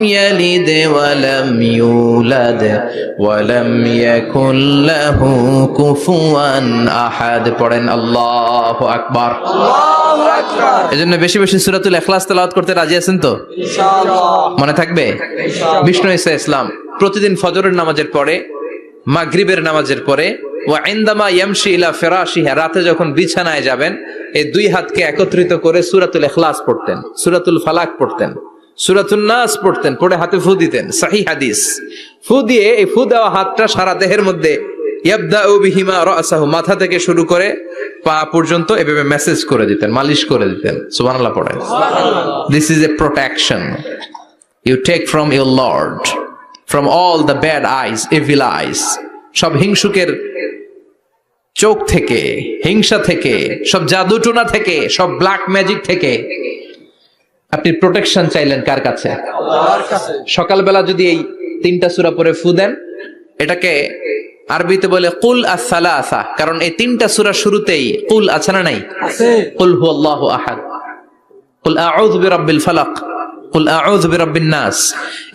يلد ولم يولد ولم يكن له كفوا احد পড়েন আল্লাহু আকবার এজন্য বেশি বেশি সূরাতুল ইখলাস তেলাওয়াত করতে রাজি আছেন তো মনে থাকবে বিষ্ণু ইসা ইসলাম প্রতিদিন ফজরের নামাজের পরে মাগরিবের নামাজের পরে ও আইন্দামা ইয়ামশি ইলা ফিরাশিহা রাতে যখন বিছানায় যাবেন এই দুই হাতকে একত্রিত করে সূরাতুল ইখলাস পড়তেন সূরাতুল ফালাক পড়তেন সূরাতুন নাস পড়তেন পড়ে হাতে ফু দিতেন সাহি হাদিস। ফু দিয়ে এই ফু দেওয়া হাতটা সারা দেহের মধ্যে মাথা থেকে শুরু করে পা পর্যন্ত এভাবে মেসেজ করে দিতেন মালিশ করে দিতেন। সুবহানাল্লাহ পড়েন। This is a protection you take from your lord from all the bad eyes evil eyes সব হিংসুকের চোখ থেকে হিংসা থেকে সব জাদুটোনা থেকে সব ব্ল্যাক ম্যাজিক থেকে আপনি প্রোটেকশন চাইলেন কার কাছে? সকালবেলা যদি এই তিনটা সূরা পরে ফু দেন এটাকে আরবিতে বলে কুল আসালা আসা কারণ এই তিনটা সূরা শুরুতেই কুল আছে না নাই? কুল হু আল্লাহ আহাদ। কুল আউযু বিরাব্বিল ফালাক কুল আউযু বিরাব্বিন নাস।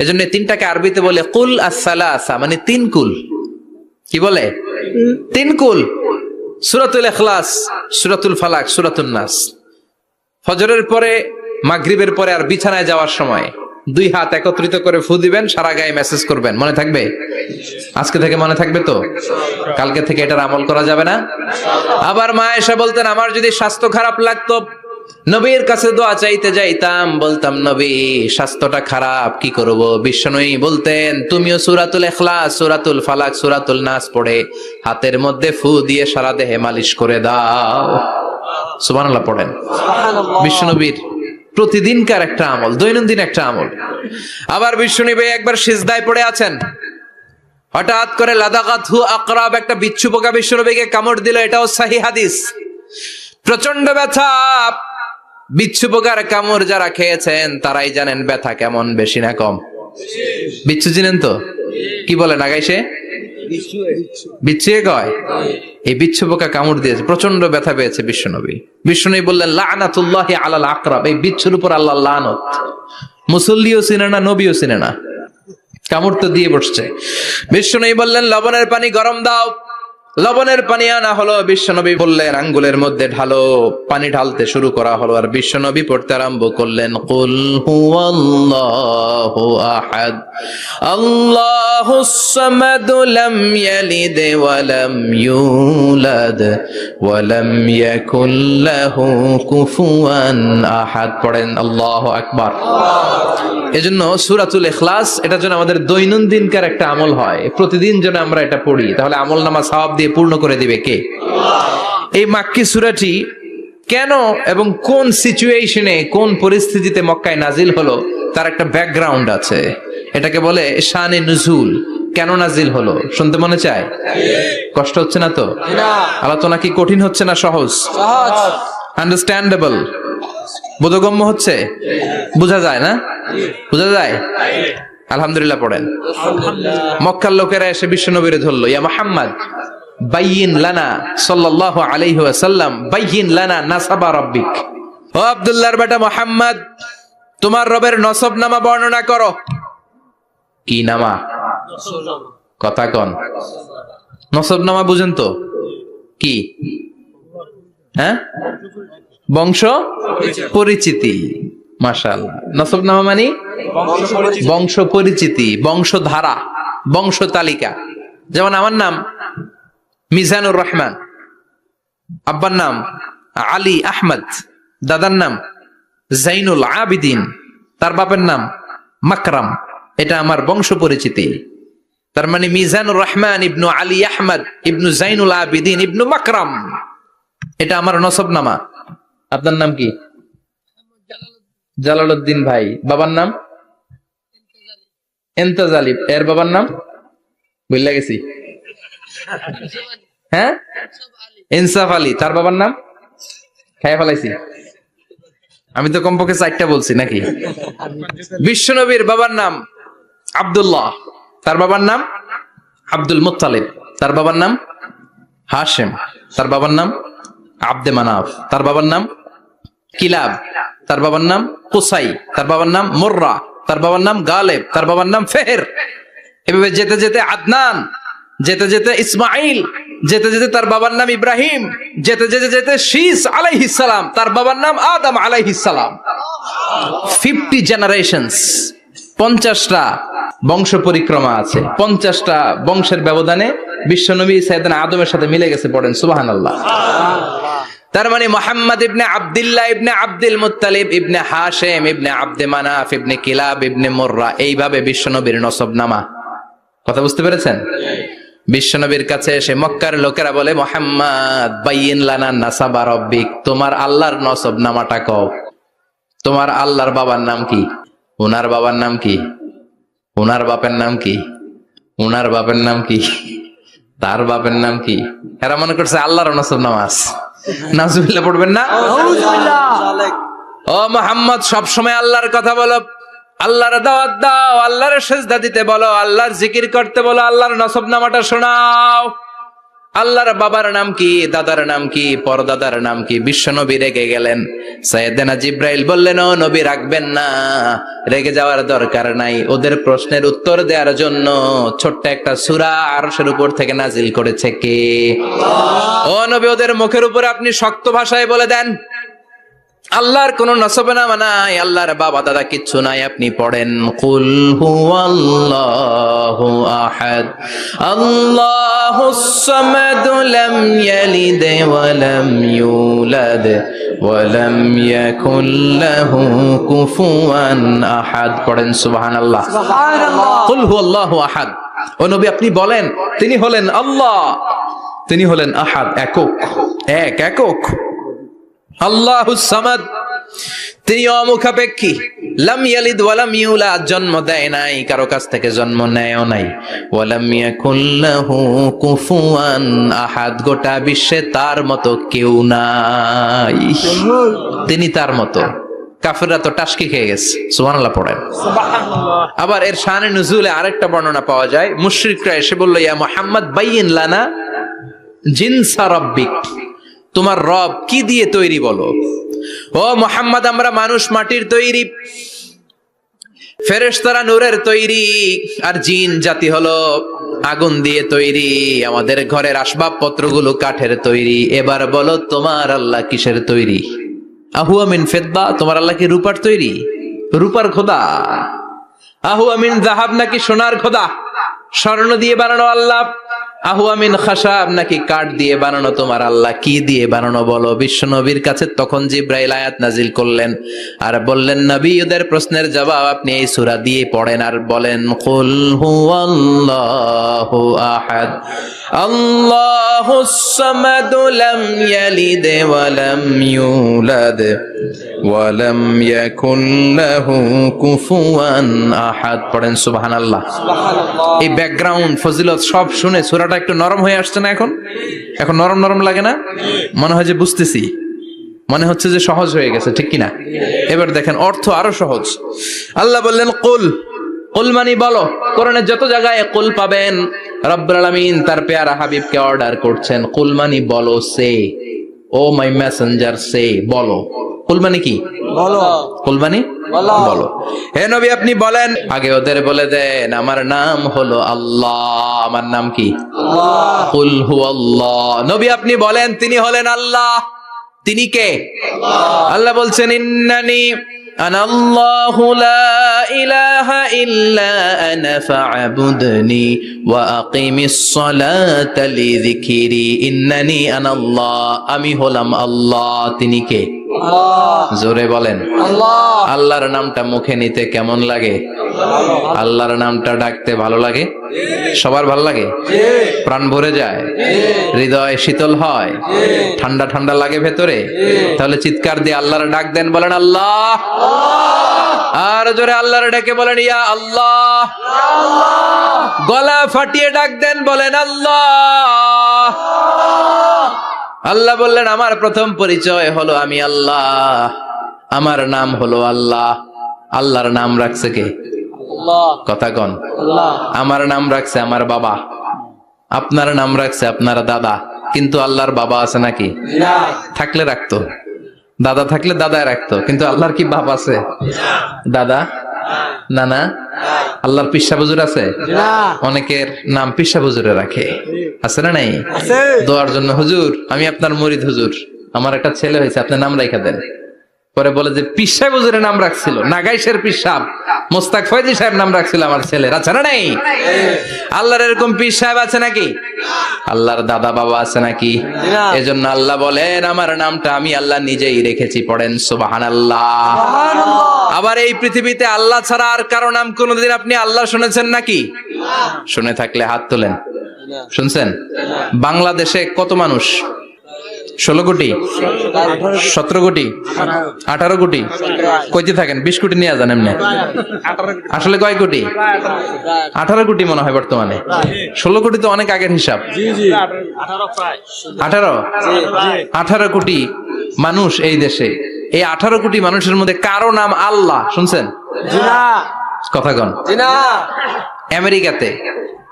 এজন্য তিনটাকে আরবিতে বলে কুল আসসালাসা মানে তিন কুল। কি বলে? তিন কুল। সূরাতুল ইখলাস সূরাতুল ফালাক সূরাতুন নাস। ফজরের পরে মাগরিবের পরে আর বিছানায় যাওয়ার সময় দুই হাত একত্রিত করে ফু দিবেন সারা গায়ে মেসেজ করবেন। মনে থাকবে? আজকে থেকে মনে থাকবে তো? কালকে থেকে এটার আমল করা যাবে না? আবার মা এসে বলতেন আমার যদি স্বাস্থ্য খারাপ লাগতো নবীর কাছে দোয়া চাইতে যাইতাম। বলতাম নবী স্বাস্থ্যটা খারাপ কি করব? বিশ্বনয়ী বলতেন তুমিও সুরাতুল এখলাস সুরাতুল ফালাক সুরাতুল নাস পড়ে হাতের মধ্যে ফু দিয়ে সারা দেহে মালিশ করে দাও। সুবহানাল্লাহ পড়েন। বিশ্বনবীর প্রতিদিনকার একটা আমল, দৈনন্দিন একটা আমল। আবার বিশ্বনবী একবার সিজদায় পড়ে আছেন। হঠাৎ করে লাদাকাতহু আকরাব একটা বিচ্ছু পোকা বিশ্বনবীকে কামড় দিল, এটাও সাহি হাদিস। প্রচণ্ড ব্যথা। বিচ্ছু পোকার কামড় যারা খেয়েছেন, তারাই জানেন ব্যথা কেমন, বেশি না কম। বিচ্ছু চিনেন তো? কি বলেন আগাইছে? বিচ্ছু কয়? এই বিচ্ছু পোকা কামড় দিয়েছে প্রচণ্ড ব্যথা পেয়েছে বিশ্বনবী। বিশ্বনবী বললেন, লানাতুল্লাহ আলাল আকরাব এই বিচ্ছুর উপর আল্লাহ লানত। মুসল্লিও চিনে না, নবীও চিনে না। কামড় তো দিয়ে বসছে। বিশ্বনবী বললেন, লবণের পানি গরম দাও। লবণের পানি আনা হলো, বিশ্বনবী বললেন, আঙ্গুলের মধ্যে ঢালো, পানি ঢালতে শুরু করা হলো, আর বিশ্বনবী পড়তে আরম্ভ করলেন, কুল আহাদ পড়েন এটা যেন আমাদের দৈনন্দিনকার একটা আমল হয়। প্রতিদিন যেন আমরা এটা পড়ি, তাহলে আমল নামা সওয়াব দিয়ে পূর্ণ করে দিবে কে? এই মাক্কি সূরাটি কেন এবং কোন সিচুয়েশনে কোন পরিস্থিতিতে মক্কায় নাজিল হলো তার একটা ব্যাকগ্রাউন্ড আছে। এটাকে বলে শানে নুজুল। কেন নাজিল হলো? শুনতে মনে চায়? কষ্ট হচ্ছে না তো? আলোচনা কি কঠিন হচ্ছে না সহজ? আন্ডারস্ট্যান্ডেবল বোধগম্য হচ্ছে? বোঝা যায় না? বোঝা যায়? আলহামদুলিল্লাহ পড়েন। মক্কার লোকেরা এসে বিশ্বনবীরে ধরলো ইয়া মোহাম্মদ বাইয়িন লানা সাল্লাল্লাহু আলাইহি ওয়াসাল্লাম, বাইয়িন লানা নাসাবা রাব্বিক। ও আব্দুল্লাহর বেটা মোহাম্মদ, তোমার রবের নসব নামা বর্ণনা করো। কি নামা? কথা কন। নসব নামা বুঝেন তো। কি? হ্যাঁ? বংশ? পরিচিতি। মাশাআল্লাহ। নসব নামা মানে? বংশ পরিচিতি, বংশধারা, বংশ তালিকা। যেমন আমার নাম মিজানুর রহমান। আব্বার নাম আলী আহমদ, দাদার নাম জাইনুল আবিদিন, তার বাপের নাম মাকরাম। এটা আমার বংশ পরিচিতি। তার মানে মিজানুর রহমান ইবনু আলী আহমদ, ইবনু জাইনুল আবিদিন, ইবনু মাকরাম। এটা আমার নসব নামা আপনার নাম কি? জালালউদ্দিন ভাই। বাবার নাম? এন্তাজ আলী এর বাবার নাম? বুঝলে গেছি হ্যাঁ? ইনসাফ আলী, তার বাবার নাম? খাইয়া ফেলাইছি। আমি তো কমপক্ষে চারটা বলছি, নাকি? বিশ্বনবীর বাবার নাম আব্দুল্লাহ, তার বাবার নাম আব্দুল মুত্তালিব, তার বাবার নাম হাশেম, তার বাবার নাম আব্দে মানাফ, তার বাবার নাম কিলাব, তার বাবার নাম কুসাই, তার বাবার নাম মোর্রা, তার বাবার নাম গালেব, তার বাবার নাম ফেহের। এভাবে যেতে যেতে আদনান, যেতে যেতে ইসমাইল যেতে যেতে তার বাবার নাম ইব্রাহিম, যেতে যেতে যেতে শীস আলাইহিস সালাম, তার বাবার নাম আদম আলাইহিস সালাম। ফিফটি জেনারেশনস, পঞ্চাশটা বংশ পরিক্রমা আছে, পঞ্চাশটা বংশের ব্যবধানে বিশ্বনবী সাইদান আদমের সাথে মিলে গেছে পড়েন সুবাহান আল্লাহ তার মানে মোহাম্মদ ইবনে আব্দুল্লাহ ইবনে আব্দুল মুত্তালিব, ইবনে হাশেম, ইবনে আব্দে মানাফ, ইবনে কিলাব, ইবনে মোর্রা, এইভাবে বিশ্বনবীর নসব নামা কথা বুঝতে পেরেছেন? বিশ্বনবীর কাছে এসে মক্কার লোকেরা বলে মোহাম্মদ বাইন লানা নাসাবা রব্বিক তোমার আল্লাহর নসব নামাটা কও। তোমার আল্লাহর বাবার নাম কি? উনার বাবার নাম কি? উনার বাপের নাম কি? উনার বাপের নাম কি? তার বাপের নাম কি? এরা মনে করছে আল্লাহর নসব নামাজ। নাজুবিল্লাহ পড়বেন না? ও মোহাম্মদ সবসময় আল্লাহর কথা বলো। আল্লাহর দাওয়াত দাও, আল্লাহর সেজদা দিতে বলো, আল্লাহর জিকির করতে বলো, আল্লাহর নসব নামাটা শোনাও। আল্লাহর বাবার নাম কি, দাদার নাম কি, পরদাদার নাম কি বিশ্ব নবী রেগে গেলেন। সৈয়দেনা জিব্রাইল বললেন, ও নবী, রাখবেন না, রেগে যাওয়ার দরকার নাই। ওদের প্রশ্নের উত্তর দেওয়ার জন্য ছোট্ট একটা সুরা আরশের উপর থেকে নাজিল করেছে কে? ও নবী, ওদের মুখের উপর আপনি শক্ত ভাষায় বলে দেন। আল্লাহর কোন নসবনামা নাই আল্লাহর বাবা দাদা কিচ্ছু নাই আপনি পড়েন কুল হুয়াল্লাহু আহাদ আল্লাহুস সামাদ লাম ইয়ালিদ ওয়া লাম ইউলাদ ওয়া লাম ইয়াকুল লাহু কুফুয়ান আহাদ। পড়েন সুবহানাল্লাহ। কুল হুয়াল্লাহু আহাদ। ও নবী আপনি বলেন তিনি হলেন আল্লাহ তিনি হলেন আহাদ একক এক একক। আল্লাহু সামাদ। তিনি অমুখাপেক্ষী। লাম ইয়ালিদ ওয়ালাম ইউলাদ। জন্ম দেয় নাই কারও কাছ থেকে জন্ম নেয়ও নাই। ওয়ালাম ইয়াকুল্লাহু কুফুয়ান। আহাদ গোটা বিশ্বে তার মতো কেউ নাই। তিনি তার মতো। কাফেররা তো টাসকি খেয়ে গেছে। সুবহানাল্লাহ পড়েন। আবার এর শানে নুজুলে আরেকটা বর্ণনা পাওয়া যায়। মুশরিকরা এসে বলল ইয়া মুহাম্মদ বাইয়িন লানা জিনসা রাব্বিক। তোমার রব কি দিয়ে তৈরি বলো? ও মোহাম্মদ, আমরা মানুষ মাটির তৈরি। ফেরেশতারা নূরের তৈরি। আর জিন জাতি হলো আগুন দিয়ে তৈরি। আমাদের ঘরের আসবাবপত্রগুলো কাঠের তৈরি। এবার বলো, তোমার আল্লাহ কিসের তৈরি? আহু আমিন ফেদ্দা, তোমার আল্লাহ কি রূপার তৈরি? রূপার খোদা। আহু আমিন জাহাব নাকি সোনার খোদা? স্বর্ণ দিয়ে বানানো আল্লাহ। আহু আমিন খাসাব নাকি কাঠ দিয়ে বানানো তোমার আল্লাহ? কি দিয়ে বানানো বলো? বিশ্ব নবীর কাছে তখন জিব্রাইল আয়াত নাজিল করলেন আর বললেন, নবী, ওদের প্রশ্নের জবাব আপনি এই সূরা দিয়ে পড়েন আর বলেন, কুল আহাদ, আল্লাহুস সামাদ লাম ইয়ালিদ ওয়া ইউলাদ। লাহু কুফুয়ান আহাদ। পড়েন সুবহানাল্লাহ। এই ব্যাকগ্রাউন্ড ফজিলত সব শুনে সূরাটা একটু নরম হয়ে আসছে না এখন? এখন নরম নরম লাগে না? মনে হয় যে বুঝতেছি। মনে হচ্ছে যে সহজ হয়ে গেছে ঠিক কিনা? এবার দেখেন অর্থ আরও সহজ। আল্লাহ বললেন কুল। কুল মানি বলো কোরআনের যত জায়গায় কুল পাবেন রব্বুল আলামিন তার পেয়ারা হাবিবকে অর্ডার করছেন। কুল মানি বলো সে। ও মাই মেসেঞ্জার সে বলো। কুল মানে কি? বলো। কুলবানি বলো। হে নবী আপনি বলেন। আগে ওদের বলে দেন আমার নাম হলো আল্লাহ। আমার নাম কি? কুল হু আল্লাহ নবী আপনি বলেন তিনি হলেন আল্লাহ। তিনি কে? আল্লাহ বলছেন ইন্নানি أنا الله لا إله إلا أنا فاعبدني وأقم الصلاة لذكري. إنني أنا الله. أمي هلم الله. تنكي জোরে বলেন। আল্লাহর নামটা মুখে নিতে কেমন লাগে? আল্লাহর নামটা ডাকতে ভালো লাগে? সবার ভালো লাগে? প্রাণ ভরে যায়? হৃদয় শীতল হয়? ঠান্ডা ঠান্ডা লাগে ভেতরে? তাহলে চিৎকার দিয়ে আল্লাহর ডাক দেন বলেন আল্লাহ! আর জোরে আল্লাহর ডেকে বলেন ইয়া আল্লাহ। গলা ফাটিয়ে ডাক দেন বলেন আল্লাহ! আল্লাহ বললেন আমার প্রথম পরিচয় হলো আমি আল্লাহ। আমার নাম হলো আল্লাহ। আল্লাহর নাম রাখছে কে? কথা কন। আমার নাম রাখছে আমার বাবা। আপনার নাম রাখছে আপনার দাদা। কিন্তু আল্লাহর বাবা আছে নাকি? থাকলে রাখতো। দাদা থাকলে দাদায় রাখতো। কিন্তু আল্লাহর কি বাপ আছে? দাদা? না না? আল্লাহর পিসা বুজুর আছে? অনেকের নাম পিসা বুজুরে রাখে। আছে না নাই? দোয়ার জন্য হুজুর আমি আপনার মরিদ হুজুর। আমার একটা ছেলে হয়েছে আপনার নাম রাখা দেন। পরে বলে যে পিসা বুজুরের নাম রাখছিল। নাগাইশের পিসাব। মোস্তাক ফয়জি সাহেব নাম রাখছিল আমার ছেলের। আছে না নাই? আল্লাহর এরকম পিস সাহেব আছে নাকি? আল্লাহর দাদা বাবা আছে নাকি? এজন্য আল্লাহ বলেন আমার নামটা আমি আল্লাহ নিজেই রেখেছি। পড়েন সুবাহান আল্লাহ আবার এই পৃথিবীতে আল্লাহ ছাড়া আর কারও নাম কোনোদিন আপনি আল্লাহ শুনেছেন নাকি? শুনে থাকলে হাত তোলেন। শুনছেন? বাংলাদেশে কত মানুষ ষোলো কোটি? সতেরো কোটি? আঠারো কোটি? কইতে থাকেন বিশ কোটি নিয়ে যান এমনি। আসলে কয় কোটি? আঠারো কোটি মনে হয় বর্তমানে। ষোলো কোটি তো অনেক আগের হিসাব। আঠারো? আঠারো কোটি মানুষ এই দেশে। এই আঠারো কোটি মানুষের মধ্যে কারও নাম আল্লাহ শুনছেন? কথা কন। আমেরিকাতে।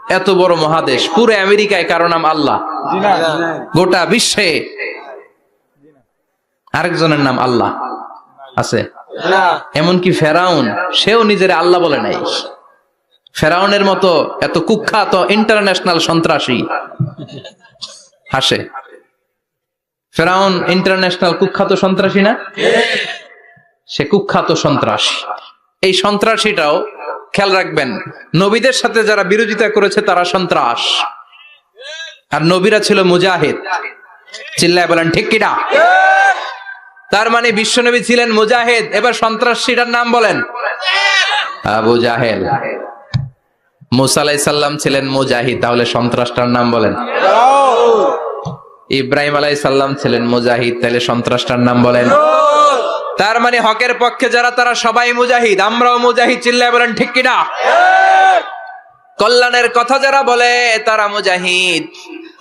এত বড় মহাদেশ। পুরো আমেরিকায় কারও নাম আল্লাহ। গোটা বিশ্বে আরেকজনের নাম আল্লাহ আছে। এমনকি ফেরাউন, সেও নিজের আল্লাহ বলে নাই। ফেরাউনের মতো এত কুখ্যাত ইন্টারন্যাশনাল সন্ত্রাসী হাসে ফেরাউন ইন্টারন্যাশনাল কুখ্যাত সন্ত্রাসী না? সে কুখ্যাত সন্ত্রাসী। এই সন্ত্রাসীটাও খেয়াল রাখবেন, নবীদের সাথে যারা বিরোধিতা করেছে তারা সন্ত্রাস। আর নবীরা ছিল মুজাহিদ। চিল্লায় বলেন, ঠিক কিনা তার মানে বিশ্বনবী ছিলেন মুজাহিদ। এবার সন্ত্রাসীটার নাম বলেন, আবু জাহেল। মুসা আলাইসাল্লাম ছিলেন মুজাহিদ, তাহলে সন্ত্রাসটার নাম বলেন। ইব্রাহিম আলাই সাল্লাম ছিলেন মুজাহিদ, তাহলে সন্ত্রাসটার নাম বলেন তার মানে হকের পক্ষে যারা, তারা সবাই মুজাহিদ। আমরাও মুজাহিদ, চিল্লায় বলেন, ঠিক কিনা কল্যাণের কথা যারা বলে, তারা মুজাহিদ।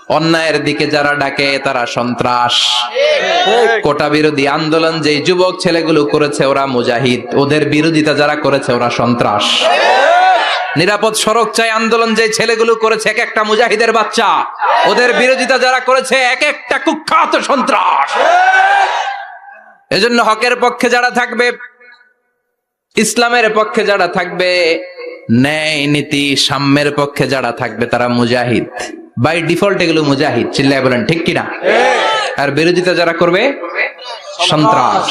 অন্যায়ের দিকে যারা ডাকে, তারা সন্ত্রাস। কোটা বিরোধী আন্দোলন যে যুবক ছেলেগুলো করেছে, ওরা মুজাহিদ। ওদের বিরোধিতা যারা করেছে, ওরা সন্ত্রাস। নিরাপদ সড়ক চাই আন্দোলন যে ছেলেগুলো করেছে, এক একটা মুজাহিদের বাচ্চা। ওদের বিরোধিতা যারা করেছে, এক একটা কুখ্যাত সন্ত্রাস। এজন্য হকের পক্ষে যারা থাকবে, ইসলামের পক্ষে যারা থাকবে, ন্যায় নীতি সাম্যের পক্ষে যারা থাকবে তারা মুজাহিদ। বাই ডিফল্ট এগুলো মুজাহিদ, চিল্লায় বলেন, ঠিক কিনা আর বিরোধিতা যারা করবে, সন্ত্রাস।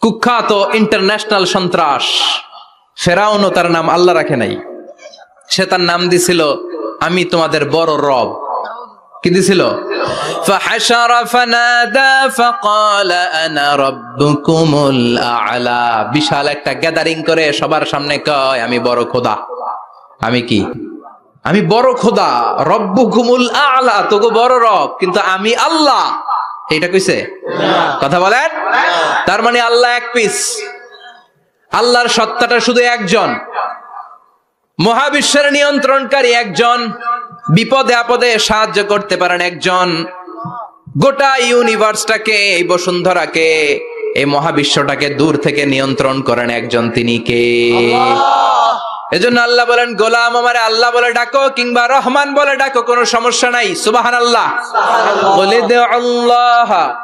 কুখ্যাত ইন্টারন্যাশনাল সন্ত্রাস। ফেরাউনও তার নাম আল্লাহ রাখে নাই। সে তার নাম দিছিল, আমি তোমাদের বড় রব। কি দিছিল فحشر فنادى فقال انا ربكم الاعلى বিশাল একটা গ্যাদারিং করে সবার সামনে কয় আমি বড় খোদা আমি কি আমি বড় খোদা রব্বুকুমুল আলা তোগো বড় রব কিন্তু আমি আল্লাহ এটা কইছে কথা বলেন তার মানে আল্লাহ এক পিস আল্লাহর সত্তাটা শুধু একজন মহাবিশ্বের নিয়ন্ত্রণকারী একজন বিপদে আপদে সাহায্য করতে পারেন একজন। গোটা ইউনিভার্সটাকে এই বসুন্ধরাকে এই মহাবিশ্বটাকে দূর থেকে নিয়ন্ত্রণ করেন একজন তিনি কে? এজন্য আল্লাহ বলেন গোলাম আমারে আল্লাহ বলে ডাকো কিংবা রহমান বলে ডাকো কোনো সমস্যা নাই। সুবাহান আল্লাহ বলে দে আল্লাহ।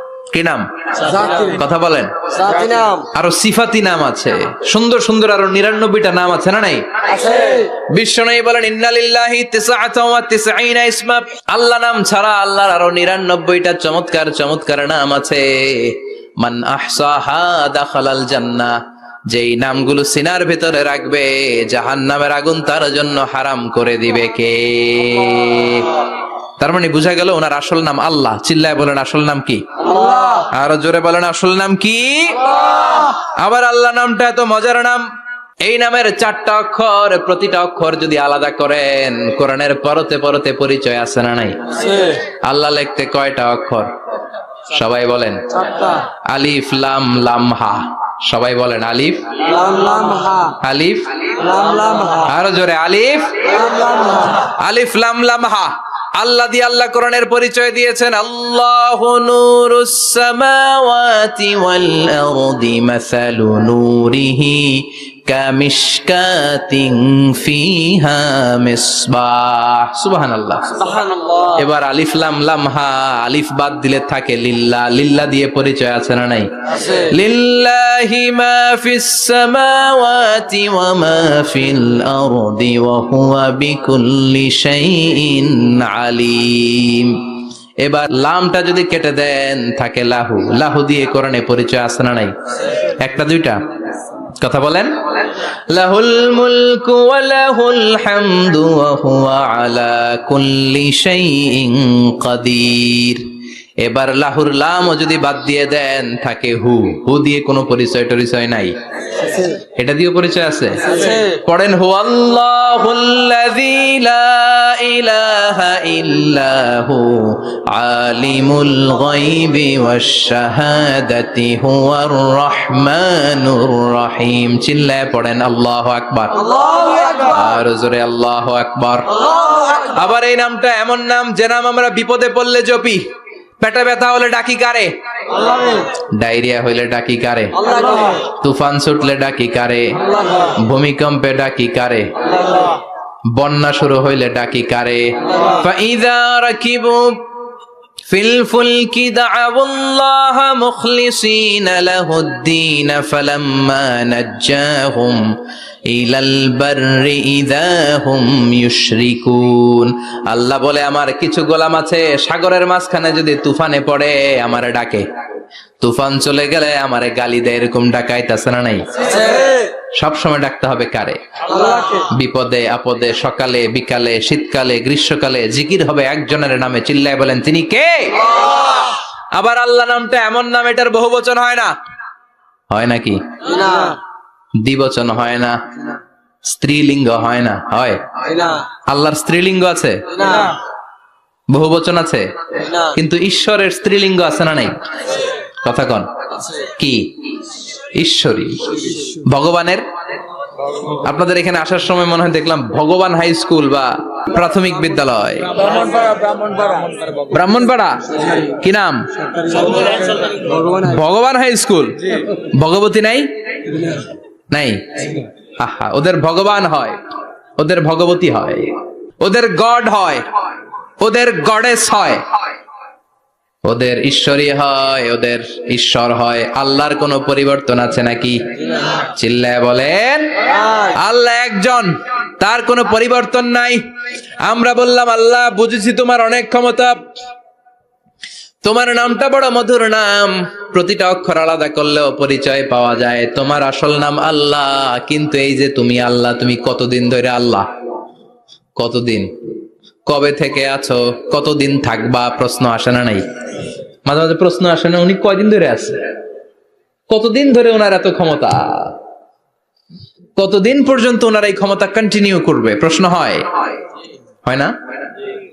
কি নাম? কথা বলেন। আরও সিফাতি নাম আছে। সুন্দর সুন্দর আরও নিরানব্বইটা নাম আছে না নাই? বিশ্ব নাই বলেন ইন্নালিল্লাহি ইসমা। আল্লাহ নাম ছাড়া আল্লাহর আরও নিরানব্বইটা চমৎকার চমৎকার নাম আছে। মান আহসাহা দাখালাল জান্নাহ যেই নামগুলো সিনার ভেতরে রাখবে জাহান্নামের আগুন তার জন্য হারাম করে দিবে কে? তার মানে বুঝা গেল ওনার আসল নাম আল্লাহ। চিল্লায় বলেন আসল নাম কি? আরও জোরে বলেন আসল নাম কি? আবার আল্লাহ নামটা এত মজার নাম। এই নামের চারটা অক্ষর প্রতিটা অক্ষর যদি আলাদা করেন কোরআনের পরতে পরতে পরিচয় আছে না নাই? আল্লাহ লিখতে কয়টা অক্ষর? সবাই বলেন। আলিফ লাম লাম হা। সবাই বলেন আলিফ। আলিফ। আরও জোরে আলিফ। আলিফ লাম লাম হা। আল্লাহ দিয়ে আল্লাহ কোরআনের পরিচয় দিয়েছেন আল্লাহ নূরুস সামাওয়াতি ওয়াল আরদি মাসালু নূরিহি এবার আলিফ লাম লাম হা আলিফ বাদ দিলে থাকে লিল্লা। লিল্লা দিয়ে পরিচয় আছে না নাই। লিল্লাহি মা ফিস সামাওয়াতি ওয়া মা ফিল আরদি ওয়া হুয়া বিকুল্লি শাইইন আলিম। এবার লামটা যদি কেটে দেন থাকে লাহু। লাহু দিয়ে কোরআনে পরিচয় আছে না নাই? একটা দুইটা? কথা বলেন। লাহুল মুলকু ওয়া লাহুল হামদু ওয়া হুয়া আলা কুল্লি শাইইন কাদির। এবার লাহুর লামও যদি বাদ দিয়ে দেন থাকে হু। হু দিয়ে কোনো পরিচয় টরিচয় নাই। এটা দিয়ে পরিচয় আছে? আছে। পড়েন হু আল্লাহুল্লাযী লা ইলাহা ইল্লা হু আলিমুল গায়বি ওয়াশ শাহাদাতি হুয়ার রহমানুর রহিম। চিল্লায় পড়েন আল্লাহু আকবার। আল্লাহু আকবার। আর জোরে আল্লাহু আকবার। আল্লাহু আকবার। আবার এই নামটা এমন নাম যে নাম আমরা বিপদে পড়লে জপি। পেটে ব্যথা হলে ডাকি কারে? ডায়রিয়া হইলে ডাকি কারে? তুফান ছুটলে ডাকি কারে? ভূমিকম্পে ডাকি কারে? বন্যা শুরু হইলে ডাকি কারে? ফাইদা রাকিবু دعوا الله مخلصين له الدين فلما نجاهم إلى البر إذا হুম يشركون আল্লাহ বলে আমার কিছু গোলাম আছে সাগরের মাঝখানে যদি তুফানে পড়ে আমার ডাকে তুফান চলে গেলে আমারে গালি দেয় এরকম ডাকাইতাছে না নাই? সব সময় ডাকতে হবে কারে? বিপদে আপদে সকালে বিকালে শীতকালে গ্রীষ্মকালে জিকির হবে একজনের নামে চিল্লায় বলেন তিনি কে? আবার আল্লাহ নামটা এমন নাম এটার বহু বচন হয় না? হয় নাকি? দ্বিবচন হয় না। স্ত্রীলিঙ্গ হয় না? হয়। আল্লাহর স্ত্রীলিঙ্গ আছে? বহু বচন আছে? কিন্তু ঈশ্বরের স্ত্রীলিঙ্গ আছে না নাই? কথা কন। কি? ঈশ্বরী। ভগবানের? আপনাদের এখানে আসার সময় মনে হয় দেখলাম ভগবান হাই স্কুল বা প্রাথমিক বিদ্যালয়। ব্রাহ্মণপাড়া কি নাম? ভগবান হাই স্কুল। ভগবতী নাই? নাই। আহা ওদের ভগবান হয়। ওদের ভগবতী হয়। ওদের গড হয়। ওদের গডেস হয়। ওদের ঈশ্বরী হয়, ওদের ঈশ্বর হয়। আল্লাহর কোনো পরিবর্তন আছে নাকি? চিল্লায় বলেন, আল্লাহ একজন, তার কোনো পরিবর্তন নাই। আমরা বললাম, আল্লাহ, বুঝেছি তোমার অনেক ক্ষমতা। তোমার নামটা বড় মধুর নাম। প্রতিটা অক্ষর আলাদা করলেও পরিচয় পাওয়া যায়। তোমার আসল নাম আল্লাহ, কিন্তু এই যে তুমি আল্লাহ, তুমি কতদিন ধরে আল্লাহ? কতদিন? কবে থেকে আছো? কতদিন থাকবা? প্রশ্ন আসে না নাই? মাঝে মাঝে প্রশ্ন আসে না, উনি কয়দিন ধরে আছে? কতদিন ধরে ওনার এত ক্ষমতা? কতদিন পর্যন্ত ওনার এই ক্ষমতা কন্টিনিউ করবে? প্রশ্ন হয়। হয় না?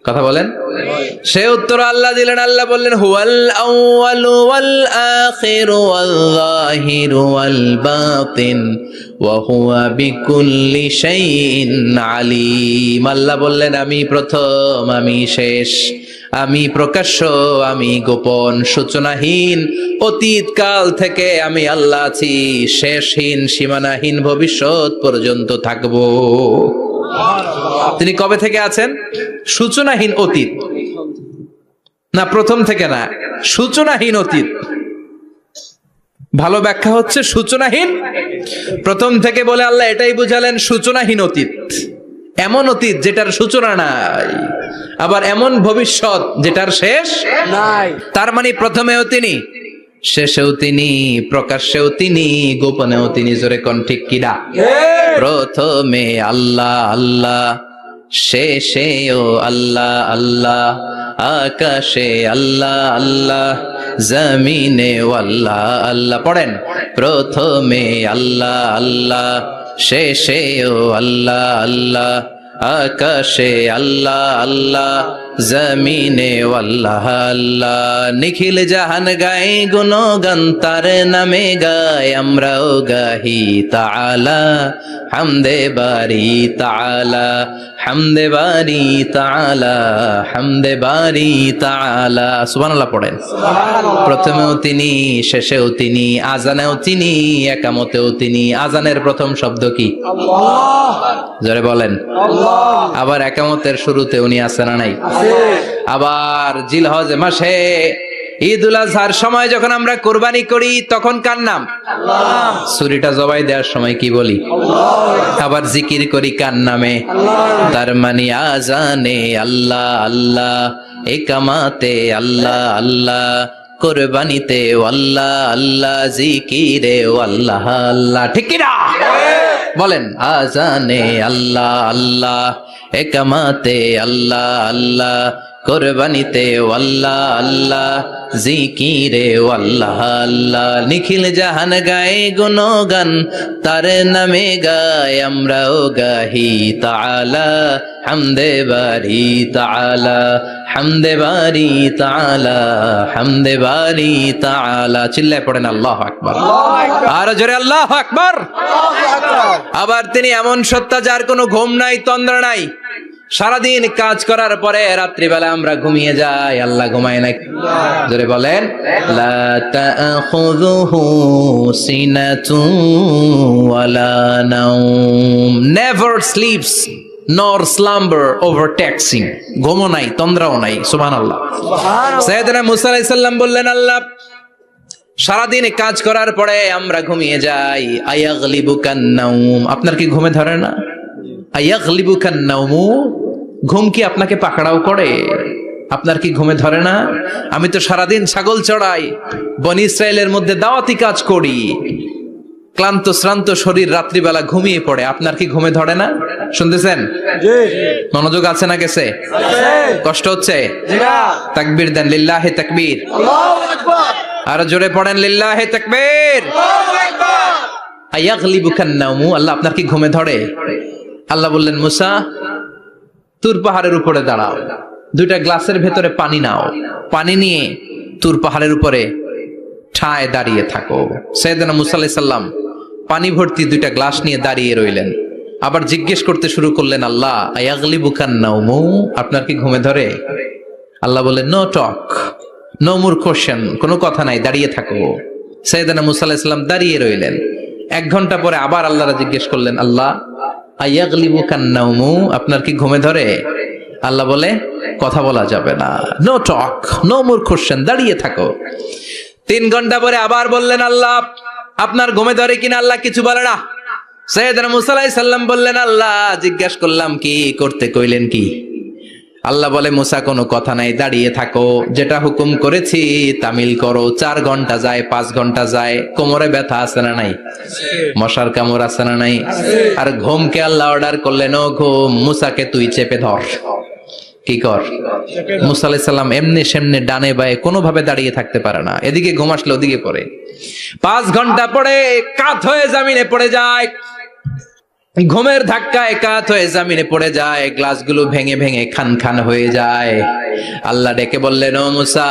কথা বলেন? সে উত্তর আল্লাহ দিলেন, আল্লাহ বললেন, হুয়াল আউয়াল ওয়াল আখির ওয়াল যাহির ওয়াল বাতিন ওয়া হুয়া বিকুল্লি শাইইন আলিম। আল্লাহ বললেন, আমি প্রথম, আমি শেষ। আমি প্রকাশ্য, আমি গোপন, সূচনাহীন অতীত কাল থেকে আমি আল্লাহ আছি, শেষহীন, সীমানাহীন ভবিষ্যৎ পর্যন্ত থাকব। তিনি কবে থেকে আছেন? সূচনাহীন অতীত। না, প্রথম থেকে না, সূচনাহীন অতীত। ভালো ব্যাখ্যা হচ্ছে সূচনাহীন। প্রথম থেকে বলে আল্লাহ এটাই বুঝালেন সূচনাহীন অতীত। এমন অতীত যেটার সূচনা নাই আবার এমন ভবিষ্যৎ যেটার শেষ নাই। তার মানে প্রথমেও তিনি শেষেও তিনি প্রকাশ্যেও তিনি গোপনেও তিনি জোরে কোন ঠিক কিনা প্রথমে আল্লাহ আল্লাহ শেষেও আল্লাহ আল্লাহ আকাশে আল্লাহ আল্লাহ জমিনে আল্লাহ আল্লাহ পড়েন। প্রথমে আল্লাহ আল্লাহ শেষেও আল্লাহ আল্লাহ আকাশে আল্লাহ আল্লাহ। জমিনে আল্লাহ আল্লাহ নিখিল জাহান গায়ে গুণগান তার নামে গায়। আমরাও গাহি তাআলা হামদে বারি তাআলা হামদে বারি তাআলা হামদে বারি তালা সুবহানাল্লাহ পড়েন। প্রথমেও তিনি শেষেও তিনি আজানেও তিনি একামতেও তিনি। আজানের প্রথম শব্দ কি? জোরে বলেন। আবার একামতের শুরুতে উনি আছে না নাই? আবার জিলহজ মাসে ঈদ উল আজহার সময় যখন আমরা কোরবানি করি তখন কার নাম? ছুরিটা জবাই দেওয়ার সময় কি বলি? আবার জিকির করি কার নামে? তার মানে আজানে আল্লাহ আল্লাহ একামাতে আল্লাহ আল্লাহ কোরবানিতে আল্লাহ আল্লাহ জিকিরে আল্লাহ আল্লাহ। ঠিক কিনা বলেন আজানে আল্লাহ আল্লাহ একামাতে আল্লাহ আল্লাহ কোরবানিতে আল্লাহ আল্লাহ জিকিরে আল্লাহ আল্লাহ। নিখিল জাহান গায়ে গুণগান তার নামে গায় আমরাও গাহি তাআলা। হামদে বারি তাআলা হামদে বারি তাআলা হামদে বারি তাআলা। চিল্লায় পড়েন আল্লাহু আকবার। আর জোরে আল্লাহ আকবার। আবার তিনি এমন সত্তা যার কোনো ঘুম নাই তন্দ্রা নাই। সারাদিন কাজ করার পরে রাত্রিবেলা আমরা ঘুমিয়ে যাই আল্লাহ ঘুমায় না জোরে বলেন never sleeps nor slumber overtakes him ঘুমও নাই তন্দ্রাও নাই সুবহানাল্লাহ। সাইয়েদনা মুসা আলাইহিস সালাম বললেন আল্লাহ সারাদিন কাজ করার পরে আমরা ঘুমিয়ে যাই। আয়াগলিবু কান্নাউম আপনার কি ঘুমে ধরে না? আয়াগলিবু কান্নাউমু ঘুম কি আপনাকে পাকড়াও করে? আপনার কি ঘুমে ধরে না? আমি তো সারাদিন ছাগল চড়াই বনি ইসরায়েলের মধ্যে দাওয়াতি কাজ করি। ক্লান্ত শ্রান্ত শরীর রাত্রিবেলা ঘুমিয়ে পড়ে আপনার কি ঘুমে ধরে না? শুনতেছেন? মনোযোগ আছে না গেছে? কষ্ট হচ্ছে? তাকবীর দেন লিল্লাহে তাকবীর। আর জোরে পড়েন লিল্লাহে তাকবীর। আল্লাহ আপনার কি ঘুমে ধরে? আল্লাহ বললেন মুসা তুর পাহাড়ের উপরে দাঁড়াও। দুইটা গ্লাসের ভেতরে পানি নাও। পানি নিয়ে তুর পাহাড়ের উপরে ঠায় দাঁড়িয়ে থাকো। সৈয়দনা মুসা আলাইহিস সাল্লাম পানি ভর্তি দুইটা গ্লাস নিয়ে দাঁড়িয়ে রইলেন। আবার জিজ্ঞেস করতে শুরু করলেন, আল্লাহ কান্নাউমু আপনার কি ঘুমে ধরে? আল্লাহ বললেন, no talk, no more question কোনো কথা নাই, দাঁড়িয়ে থাকো। সৈয়দানা মুসা আলাইহিস সালাম দাঁড়িয়ে রইলেন। এক ঘণ্টা পরে আবার আল্লাহরা জিজ্ঞেস করলেন, আল্লাহ আপনার কি ঘুমে ধরে? আল্লাহ বলে, কথা বলা যাবে না। No talk no more question দাঁড়িয়ে থাকো। তিন ঘণ্টা পরে আবার বললেন আল্লাহ, আপনার ঘুমে ধরে কিনা আল্লাহ কিছু বলে না? সৈয়দ মুসালাই সাল্লাম বললেন, আল্লাহ, জিজ্ঞাসা করলাম কি, করতে কইলেন কি? আল্লাহ বলে, মুসা, কোনো কথা নাই, দাঁড়িয়ে থাকো। যেটা হুকুম করেছি, তামিল করো। চার ঘণ্টা যায়, পাঁচ ঘণ্টা যায়। কোমরে ব্যথা আছে না নাই? মশার কামড় আছে না নাই? আর ঘুমকে আল্লাহ অর্ডার করলেন, ও ঘুম, মুসাকে তুই চেপে ধর। কি কর? মুসা সাল্লাম এমনি সেমনি ডানে বায়ে কোনোভাবে দাঁড়িয়ে থাকতে পারে না। এদিকে ঘুম আসলে ওদিকে পড়ে। পাঁচ ঘণ্টা পরে কাত হয়ে জামিনে পড়ে যায়। ঘুমের ধাক্কায় কাত হয়ে জামিনে পড়ে যায় গ্লাসগুলো ভেঙে ভেঙে খান খান হয়ে যায়। আল্লাহ ডেকে বললেন ও মুসা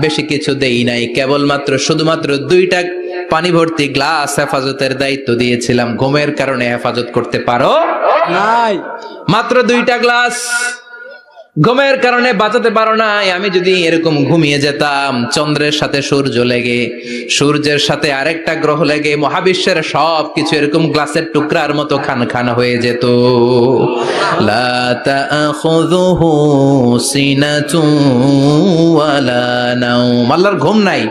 বেশি কিছু দেই নাই কেবলমাত্র শুধুমাত্র দুইটা পানি ভর্তি গ্লাস হেফাজতের দায়িত্ব দিয়েছিলাম। ঘুমের কারণে হেফাজত করতে পারো? নাই। মাত্র দুইটা গ্লাস। ঘুমের কারণে বাঁচাতে পারো নাই। আমি যদি এরকম ঘুমিয়ে যেতাম, চন্দ্রের সাথে সূর্য লেগে, সূর্যের সাথে আরেকটা গ্রহ লেগে, মহাবিশ্বের সব কিছু এরকম গ্লাসের টুকরার মতো খান খান হয়ে যেত। আল্লাহর ঘুম নাই।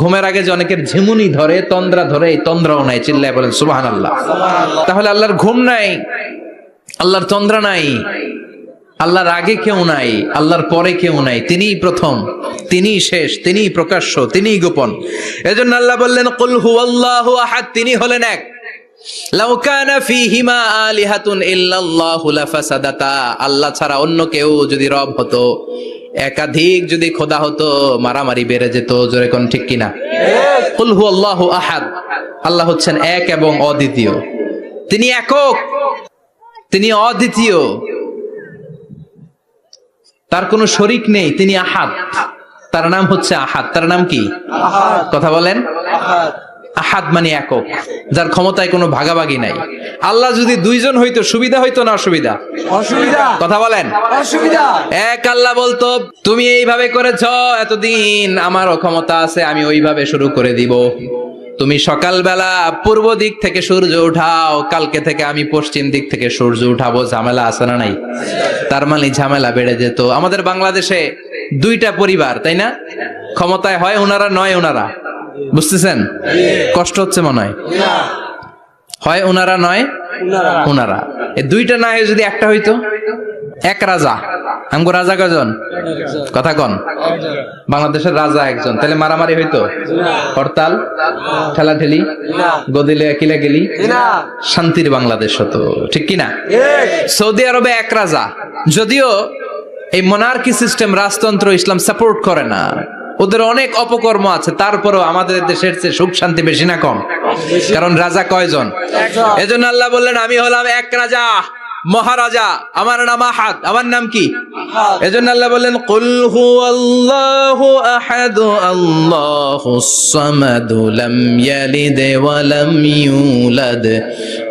ঘুমের আগে যে অনেকের ঝিমুনি ধরে, তন্দ্রা ধরে, এই তন্দ্রাও নাই, চিল্লায় বলেন সুবাহ আল্লাহ তাহলে আল্লাহর ঘুম নাই, আল্লাহর তন্দ্রা নাই। আল্লাহর আগে কেউ নাই, আল্লাহর পরে কেউ নাই, তিনিই প্রথম, তিনিই শেষ, তিনিই প্রকাশ্য, তিনিই গোপন। এজন্য আল্লাহ বললেন, কুল হুয়াল্লাহু আহাদ তিনি হলেন এক। লাউ কানা ফীহিমা আলিহাতুন ইল্লাল্লাহু লাফাসাদাতা। আল্লাহ ছাড়া অন্য কেউ যদি রব হতো, একাধিক যদি খোদা হতো, মারামারি বেড়ে যেত, জোরে কোন ঠিক কিনা? কুল হুয়াল্লাহু আহাদ। আল্লাহ হচ্ছেন এক এবং অদ্বিতীয়। তিনি একক, তিনি অদ্বিতীয়। তার কোনো শরিক নেই তিনি আহাদ। তার নাম হচ্ছে আহাদ। তার নাম কি? কথা বলেন। আহাদ। আহাদ মানে একক যার ক্ষমতায় কোনো ভাগাভাগি নাই। আল্লাহ যদি দুইজন হইতো সুবিধা হইতো না অসুবিধা? অসুবিধা। কথা বলেন। অসুবিধা। এক আল্লাহ বলতো তুমি এইভাবে করেছ এতদিন আমারও ক্ষমতা আছে আমি ওইভাবে শুরু করে দিব। তুমি সকালবেলা পূর্ব দিক থেকে সূর্য উঠাও কালকে থেকে আমি পশ্চিম দিক থেকে সূর্য উঠাবো ঝামেলা আছে না নাই? তার মানে ঝামেলা বেড়ে যেত। আমাদের বাংলাদেশে দুইটা পরিবার তাই না? ক্ষমতায় হয় ওনারা নয় ওনারা। বুঝতেছেন? কষ্ট হচ্ছে মনে হয়। হয় ওনারা নয় ওনারা। এই দুইটা না হয়ে যদি একটা হইতো এক রাজা। আমগো রাজা কজন কথা কন। বাংলাদেশের রাজা একজন। তাহলে মারামারি হইতো? হরতাল? ঠেলা ঠেলি গদিলে কিলা গেলি? শান্তির বাংলাদেশ হতো। ঠিক কি না সৌদি আরবে এক রাজা। যদিও এই মোনার্কি সিস্টেম রাজতন্ত্র ইসলাম সাপোর্ট করে না। ওদের অনেক অপকর্ম আছে। তারপরেও আমাদের দেশের চেয়ে সুখ শান্তি বেশি না কম? কারণ রাজা কয়জন? একজন। এজন্য আল্লাহ বললেন আমি হলাম এক রাজা। মহারাজা আমার নাম আহাদ আমার নাম কি? এজন্য আল্লাহ বললেন কুল হুয়াল্লাহু আহাদ আল্লাহুস সামাদ লাম ইয়ালিদ ওয়া লাম ইউলাদ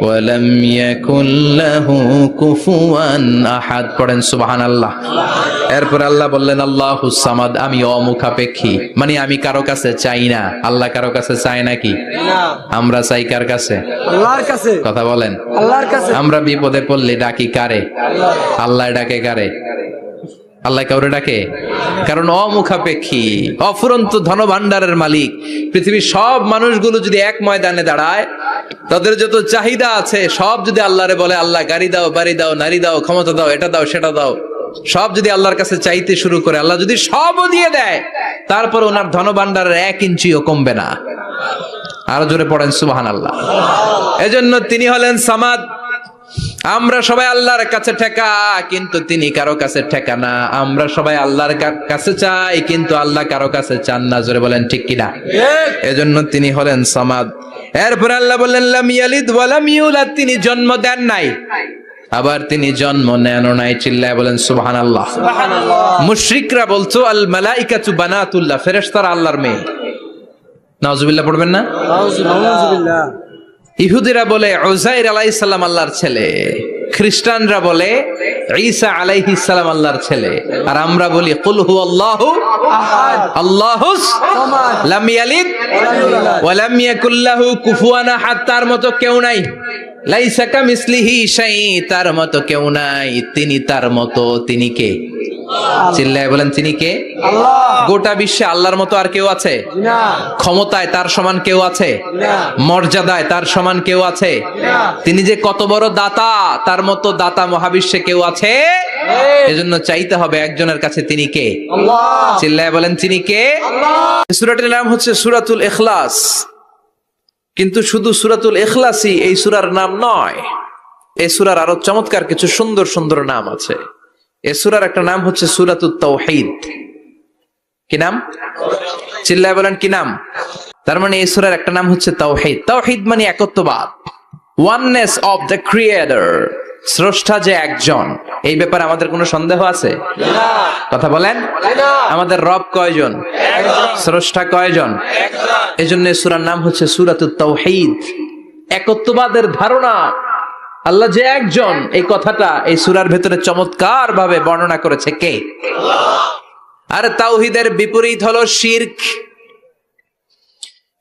ওয়া লাম ইয়াকুল লাহু কুফুয়ান আহাদ। পড়েন সুবহানাল্লাহ। এরপর আল্লাহ বললেন আল্লাহুস সামাদ আমি অমুখাপেক্ষী। মানে আমি কারও কাছে চাই না। আল্লাহ কারও কাছে চায় নাকি না। আমরা চাই কার কাছে? আল্লাহর কাছে। কথা বলেন। আল্লাহর কাছে। আমরা বিপদে পড়লে ডাকি কারে? আল্লাহ ডাকে কারে? আল্লাহ কাউরে ডাকে? কারণ অমুখাপেক্ষী, অফুরন্ত ধন ভান্ডারের মালিক। পৃথিবীর সব মানুষগুলো যদি এক ময়দানে দাঁড়ায়, তাদের যত চাহিদা আছে, সব যদি আল্লাহরে বলে, আল্লাহ, গাড়ি দাও, বাড়ি দাও, নারী দাও, ক্ষমতা দাও, এটা দাও, সেটা দাও। সব যদি আল্লাহর কাছে চাইতে শুরু করে, আল্লাহ যদি সবও দিয়ে দেয়, তারপর ওনার ধন ভান্ডারের এক ইঞ্চিও কমবে না। আরও জোরে পড়েন সুবাহান আল্লাহ এজন্য তিনি হলেন সামাদ। আমরা সবাই আল্লাহর কাছে ঠেকা কিন্তু তিনি কারও কাছে ঠেকা না। আমরা সবাই আল্লাহর কাছে চাই কিন্তু আল্লাহ কারও কাছে চান না জোরে বলেন ঠিক কিনা? এজন্য তিনি হলেন সমাদ। এরপর আল্লাহ বললেন লাম ইয়ালিদ ওয়া লাম ইউলাদ। তিনি জন্ম দেন নাই। আবার তিনি জন্ম নেন নাই চিল্লায় বলেন সুবহানাল্লাহ। সুবহানাল্লাহ। মুশরিকরা বলছো আল মালাইকাতু বানাতুল্লাহ ফেরেশতারা আল্লাহর মেয়ে। নাউজুবিল্লাহ পড়বেন না? নাউজুবিল্লাহ। ইহুদিরা বলে ওজাইর আলাইসাল্লাম আল্লাহর ছেলে। খ্রিস্টানরা বলে, ঈসা আলাইহিস সালাম আল্লাহর ছেলে। আর আমরা বলি, কুল হু আল্লাহু আল্লাহুস লাম ইয়ালিদ ওয়া লাম ইয়াকুল কুফুয়ান আহাদ। তার মতো কেউ নাই। লাইসা কামিসলিহি শাই তার মতো কেউ নাই। তিনি তার মতো। তিনি কে? চিল্লায় বলেন তিনি কে? গোটা বিশ্বে আল্লাহর মতো আর কেউ আছে? ক্ষমতায় তার সমান কেউ আছে? মর্যাদায় তার সমান কেউ আছে? তিনি যে কত বড় দাতা তার মতো দাতা মহাবিশ্বে কেউ আছে? এজন্য চাইতে হবে একজনের কাছে তিনি কে? চিল্লায় বলেন তিনি কে? সুরাটির নাম হচ্ছে সুরাতুল এখলাস কিন্তু শুধু সুরাতুল এখলাসই এই সুরার নাম নয় এই সুরার আরও চমৎকার কিছু সুন্দর সুন্দর নাম আছে। এই সুরার একটা নাম হচ্ছে সুরাতুল তৌহিদ কি নাম? চিল্লায় বলেন কি নাম? তার মানে এই সুরার একটা নাম হচ্ছে তাওহিদ। তাওহিদ মানে একত্ববাদ। Oneness of the creator. স্রষ্টা যে একজন। এই ব্যাপারে আমাদের কোনো সন্দেহ আছে? কথা বলেন। আমাদের রব কয়জন? স্রষ্টা কয়জন? এই জন্য সুরার নাম হচ্ছে সুরাতুত তাওহিদ। একত্ববাদের ধারণা। আল্লাহ যে একজন এই কথাটা এই সুরার ভেতরে চমৎকার ভাবে বর্ণনা করেছে কে? আর তাওহিদের বিপরীত হলো শির্ক।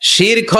শির্ক